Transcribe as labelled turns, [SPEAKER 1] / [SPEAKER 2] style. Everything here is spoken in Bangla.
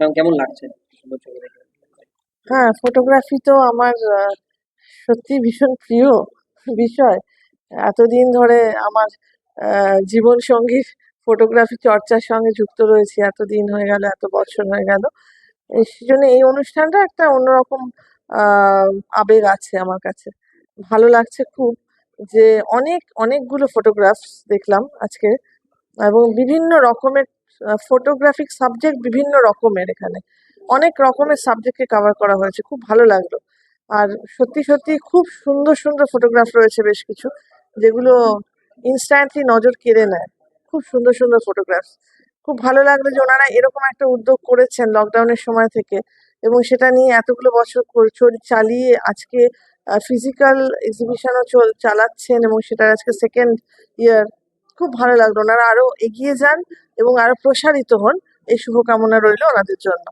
[SPEAKER 1] কেমন লাগছে?
[SPEAKER 2] হ্যাঁ ফটোগ্রাফি তো আমার সত্যি ভীষণ প্রিয় বিষয়। এতদিন ধরে আমার জীবন সঙ্গীর ফটোগ্রাফি চর্চার সঙ্গে যুক্ত রয়েছি। এতদিন হয়ে গেল, এত বছর হয়ে গেল। এই জন্য এই অনুষ্ঠানটা একটা অন্যরকম আবেগ আছে আমার কাছে। ভালো লাগছে খুব যে অনেক, অনেকগুলো ফটোগ্রাফস দেখলাম আজকে এবং বিভিন্ন রকমের ফটোগ্রাফিক সাবজেক্ট বিভিন্ন রকমের এখানে। অনেক রকমের সাবজেক্টকে কভার করা হয়েছে, খুব ভালো লাগল। আর সত্যি সত্যি খুব সুন্দর সুন্দর ফটোগ্রাফ রয়েছে বেশ কিছু, যেগুলো ইনস্ট্যান্টলি নজর কেড়ে নেয়। খুব সুন্দর সুন্দর ফটোগ্রাফ খুব ভালো লাগল যে ওনারা এরকম একটা উদ্যোগ করেছেন লকডাউনের সময় থেকে এবং সেটা নিয়ে এতগুলো বছর চালিয়ে আজকে ফিজিক্যাল এক্সিবিশনও চল, চালাচ্ছেন এবং সেটার আজকে সেকেন্ড ইয়ার খুব ভালো লাগল। ওনারা আরও এগিয়ে যান এবং আরও প্রসারিত হন। এই শুভকামনা রইল ওনাদের জন্য।